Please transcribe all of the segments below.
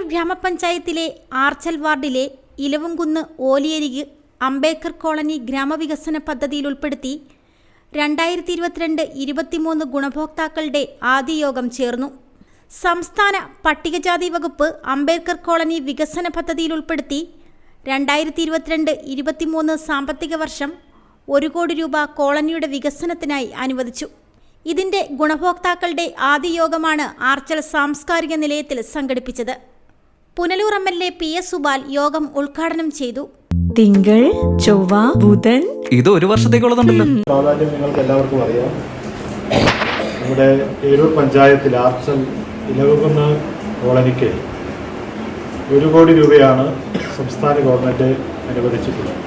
ഏരൂർ ഗ്രാമപഞ്ചായത്തിലെ ആർച്ചൽ വാർഡിലെ ഇലവുംകുന്ന് ഓലിയരിക് അംബേദ്കർ കോളനി ഗ്രാമവികസന പദ്ധതിയിൽ ഉൾപ്പെടുത്തി രണ്ടായിരത്തി ഇരുപത്തിരണ്ട് ഇരുപത്തിമൂന്ന് ഗുണഭോക്താക്കളുടെ ആദ്യ യോഗം ചേർന്നു. സംസ്ഥാന പട്ടികജാതി വകുപ്പ് അംബേദ്കർ കോളനി വികസന പദ്ധതിയിൽ ഉൾപ്പെടുത്തി രണ്ടായിരത്തി ഇരുപത്തിരണ്ട് ഇരുപത്തിമൂന്ന് സാമ്പത്തിക വർഷം ഒരു കോടി രൂപ കോളനിയുടെ വികസനത്തിനായി അനുവദിച്ചു. ഇതിന്റെ ഗുണഭോക്താക്കളുടെ ആദ്യ യോഗമാണ് ആർച്ചൽ സാംസ്കാരിക നിലയത്തിൽ സംഘടിപ്പിച്ചത്. Punalur M L A P S Subal യോഗം ഉദ്ഘാടനം ചെയ്തു. തിങ്കൾ ചൊവ്വ ബുധൻ. ഇത് ഒരു വർഷത്തേക്കുള്ളതുണ്ടല്ലോ. പ്രാധാന്യം നിങ്ങൾക്ക് എല്ലാവർക്കും അറിയാം. നമ്മുടെ ഏരൂർ പഞ്ചായത്തിൽ ആർച്ചൽ ഇലവുകുന്ന് കോളനിക്ക് ഒരു കോടി രൂപയാണ് സംസ്ഥാന ഗവൺമെന്റ് അനുവദിച്ചിട്ടുള്ളത്.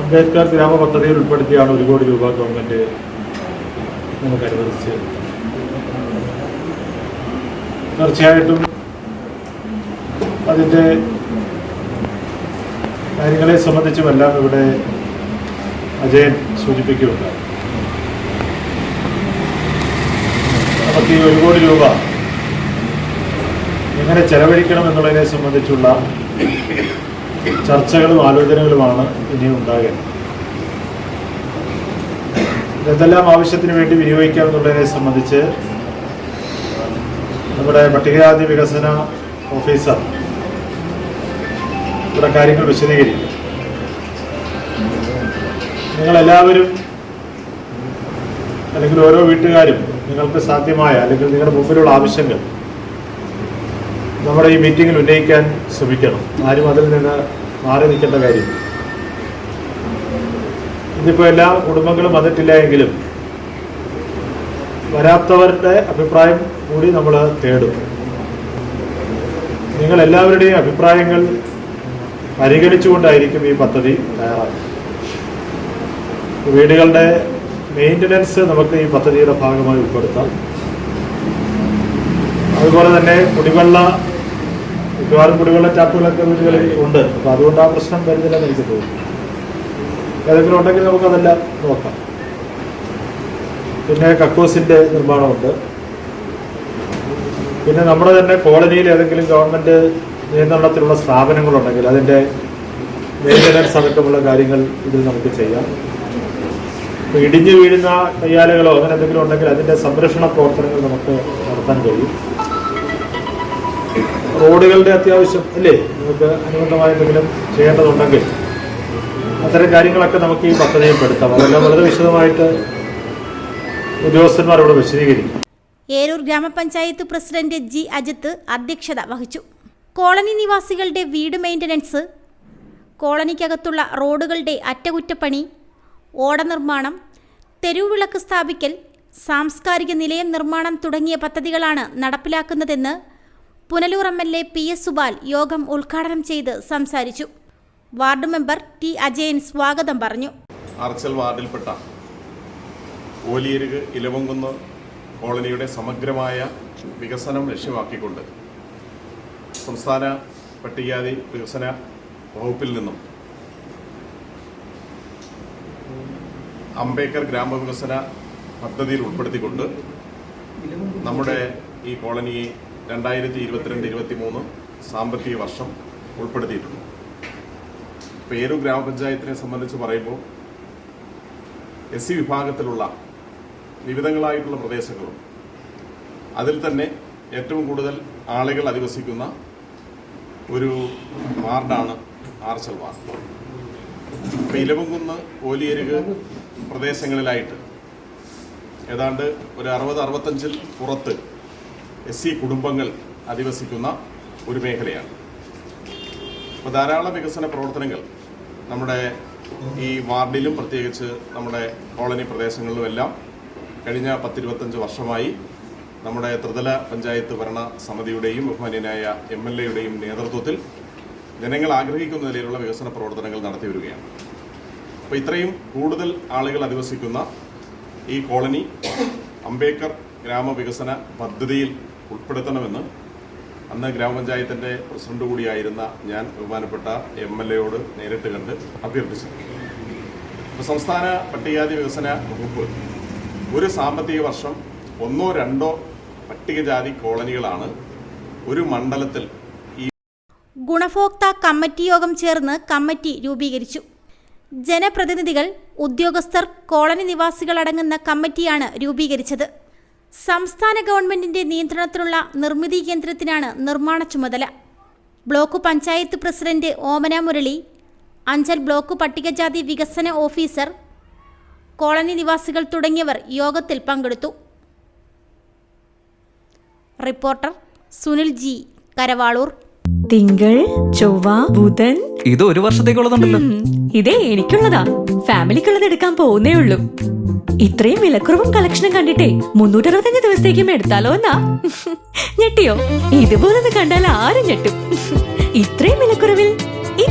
അംബേദ്കർ ഗ്രാമ പദ്ധതിയിൽ ഉൾപ്പെടുത്തിയാണ് ഒരു കോടി രൂപ ഗവൺമെന്റ് നമുക്ക് അനുവദിച്ചത്. തീർച്ചയായിട്ടും അതിന്റെ കാര്യങ്ങളെ സംബന്ധിച്ചുമെല്ലാം ഇവിടെ അജയൻ സൂചിപ്പിക്കുകയുണ്ടായി. നമുക്ക് ഈ ഒരു കോടി രൂപ എങ്ങനെ ചെലവഴിക്കണം എന്നുള്ളതിനെ സംബന്ധിച്ചുള്ള ചർച്ചകളും ആലോചനകളുമാണ് ഇനി ഉണ്ടാകുന്നത് ഇതെല്ലാം ആവശ്യത്തിന് വേണ്ടി വിനിയോഗിക്കാം എന്നുള്ളതിനെ സംബന്ധിച്ച് നമ്മുടെ പട്ടികജാതി വികസന ഓഫീസർ. ഇവിടെ കാര്യങ്ങൾ വിശദീകരിക്കും. നിങ്ങളെല്ലാവരും അല്ലെങ്കിൽ ഓരോ വീട്ടുകാരും നിങ്ങൾക്ക് സാധ്യമായ അല്ലെങ്കിൽ നിങ്ങളുടെ മുമ്പിലുള്ള ആവശ്യങ്ങൾ നമ്മുടെ ഈ മീറ്റിങ്ങിൽ ഉന്നയിക്കാൻ ശ്രമിക്കണം. ആരും അതിൽ നിന്ന് മാറി നിൽക്കേണ്ട കാര്യം ഇന്നിപ്പോൾ എല്ലാ കുടുംബങ്ങളും വന്നിട്ടില്ല എങ്കിലും വരാത്തവരുടെ അഭിപ്രായം കൂടി നമ്മൾ തേടും. നിങ്ങൾ എല്ലാവരുടെയും അഭിപ്രായങ്ങൾ പരിഗണിച്ചുകൊണ്ടായിരിക്കും ഈ പദ്ധതി തയ്യാറാക്കുന്നത് വീടുകളുടെ മെയിന്റനൻസ് നമുക്ക് ഈ പദ്ധതിയുടെ ഭാഗമായി ഉൾപ്പെടുത്താം. അതുപോലെ തന്നെ കുടിവെള്ള മിക്കവാറും കുടിവെള്ള ടാപ്പുകളൊക്കെ വീടുകളിൽ ഉണ്ട്. അപ്പോൾ അതുകൊണ്ട് ആ പ്രശ്നം വരുന്നില്ലെന്ന് എനിക്ക് തോന്നുന്നു. ഏതെങ്കിലും ഉണ്ടെങ്കിൽ നമുക്കതെല്ലാം നോക്കാം. പിന്നെ കക്കൂസിന്റെ നിർമ്മാണമുണ്ട്. പിന്നെ നമ്മുടെ തന്നെ കോളനിയിൽ ഏതെങ്കിലും ഗവൺമെന്റ് നിയന്ത്രണത്തിലുള്ള സ്ഥാപനങ്ങളുണ്ടെങ്കിൽ അതിന്റെ മെയിന്റനൻസ് അടക്കമുള്ള കാര്യങ്ങൾ ഇതിൽ നമുക്ക് ചെയ്യാം. ഇടിഞ്ഞു വീഴുന്ന കയ്യാലകളോ അങ്ങനെ എന്തെങ്കിലും ഉണ്ടെങ്കിൽ അതിന്റെ സംരക്ഷണ പ്രവർത്തനങ്ങൾ നമുക്ക് നടത്താൻ കഴിയും. റോഡുകളുടെ അത്യാവശ്യം അല്ലേ? നമുക്ക് അനുബന്ധമായ എന്തെങ്കിലും ചെയ്യേണ്ടതുണ്ടെങ്കിൽ അത്തരം കാര്യങ്ങളൊക്കെ നമുക്ക് ഈ പദ്ധതിയിൽ പെടുത്താം. അതെല്ലാം വളരെ വിശദമായിട്ട് ഉദ്യോഗസ്ഥന്മാർ ഇവിടെ വിശദീകരിക്കും. ഏരൂർ ഗ്രാമപഞ്ചായത്ത് പ്രസിഡന്റ് ജി അജിത്ത് അധ്യക്ഷത വഹിച്ചു. കോളനി നിവാസികളുടെ വീട് മെയിന്റനൻസ് കോളനിക്കകത്തുള്ള റോഡുകളുടെ അറ്റകുറ്റപ്പണി ഓട നിർമ്മാണം തെരുവുവിളക്ക് സ്ഥാപിക്കൽ സാംസ്കാരിക നിലയം നിർമ്മാണം തുടങ്ങിയ പദ്ധതികളാണ് നടപ്പിലാക്കുന്നതെന്ന് Punalur M L A P S Subal യോഗം ഉദ്ഘാടനം ചെയ്ത് സംസാരിച്ചു. വാർഡ് മെമ്പർ ടി അജയൻ സ്വാഗതം പറഞ്ഞു. ആർച്ചൽ വാർഡിൽപ്പെട്ട ഓലിയരുക് ഇലവങ്കുന്ന് കോളനിയുടെ സമഗ്രമായ വികസനം ലക്ഷ്യമാക്കിക്കൊണ്ട് സംസ്ഥാന പട്ടികജാതി വികസന വകുപ്പിൽ നിന്നും അംബേദ്കർ ഗ്രാമവികസന പദ്ധതിയിൽ ഉൾപ്പെടുത്തിക്കൊണ്ട് നമ്മുടെ ഈ കോളനിയെ രണ്ടായിരത്തി ഇരുപത്തിരണ്ട് ഇരുപത്തി മൂന്ന് സാമ്പത്തിക വർഷം ഉൾപ്പെടുത്തിയിട്ടുണ്ട്. പേരു ഗ്രാമപഞ്ചായത്തിനെ സംബന്ധിച്ച് പറയുമ്പോൾ എസ് സി വിഭാഗത്തിലുള്ള വിവിധങ്ങളായിട്ടുള്ള പ്രദേശങ്ങളും. അതിൽ തന്നെ ഏറ്റവും കൂടുതൽ ആളുകൾ അധിവസിക്കുന്ന ഒരു വാർഡാണ് ആർച്ചൽ വാർഡ്. ഇപ്പം ഇലവുംകുന്ന് ഓലിയരുക് പ്രദേശങ്ങളിലായിട്ട് ഏതാണ്ട് ഒരു അറുപത് അറുപത്തഞ്ചിൽ പുറത്ത് എസ് സി കുടുംബങ്ങൾ അധിവസിക്കുന്ന ഒരു മേഖലയാണ്. അപ്പോൾ ധാരാളം വികസന പ്രവർത്തനങ്ങൾ നമ്മുടെ ഈ വാർഡിലും പ്രത്യേകിച്ച് നമ്മുടെ കോളനി പ്രദേശങ്ങളിലുമെല്ലാം കഴിഞ്ഞ പത്തിരുപത്തഞ്ച് വർഷമായി നമ്മുടെ ത്രിതല പഞ്ചായത്ത് ഭരണ സമിതിയുടെയും ബഹുമാന്യനായ എം എൽ എയുടെയും നേതൃത്വത്തിൽ ജനങ്ങൾ ആഗ്രഹിക്കുന്ന നിലയിലുള്ള വികസന പ്രവർത്തനങ്ങൾ നടത്തി വരികയാണ്. അപ്പോൾ ഇത്രയും കൂടുതൽ ആളുകൾ അധിവസിക്കുന്ന ഈ കോളനി അംബേദ്കർ ഗ്രാമവികസന പദ്ധതിയിൽ ഉൾപ്പെടുത്തണമെന്ന് അന്ന് ഗ്രാമപഞ്ചായത്തിന്റെ പ്രസിഡന്റ് കൂടിയായിരുന്ന ഞാൻ ബഹുമാനപ്പെട്ട എം എൽ എയോട് നേരിട്ട് കണ്ട് അഭ്യർത്ഥിച്ചു. സംസ്ഥാന പട്ടികജാതി വികസന വകുപ്പ് ഒരു സാമ്പത്തിക വർഷം ഒന്നോ രണ്ടോ പട്ടികജാതി കോളനികളാണ് ഒരു മണ്ഡലത്തിൽ ഗുണഭോക്താ കമ്മിറ്റി യോഗം ചേർന്ന് കമ്മിറ്റി രൂപീകരിച്ചു. ജനപ്രതിനിധികൾ ഉദ്യോഗസ്ഥർ കോളനി നിവാസികൾ അടങ്ങുന്ന കമ്മിറ്റിയാണ് രൂപീകരിച്ചത്. സംസ്ഥാന ഗവൺമെന്റിന്റെ നിയന്ത്രണത്തിലുള്ള നിർമ്മിതി കേന്ദ്രത്തിനാണ് നിർമ്മാണ ചുമതല. Block panchayat president Omana Murali Anchal block പട്ടികജാതി വികസന ഓഫീസർ കോളനി നിവാസികൾ തുടങ്ങിയവർ യോഗത്തിൽ പങ്കെടുത്തു. Reporter Sunil G Karavaloor. തിങ്കൾ ചൊവ്വ ബുധൻ. ഇത് ഒരു വർഷത്തേക്കുള്ളതുണ്ടല്ലോ. ഇതേ എനിക്കുള്ളതാ. ഫാമിലിക്കുള്ളത് എടുക്കാൻ പോകുന്നേ ഉള്ളൂ. ഇത്രയും വിലക്കുറവും കളക്ഷനും കണ്ടിട്ടേ മുന്നൂറ്ററുപത്തഞ്ച് ദിവസത്തേക്കും എടുത്താലോ എന്നാ? ഞെട്ടിയോ? ഇതുപോലൊന്ന് കണ്ടാൽ ആരും ഞെട്ടും. ഇത്രയും വിലക്കുറവിൽ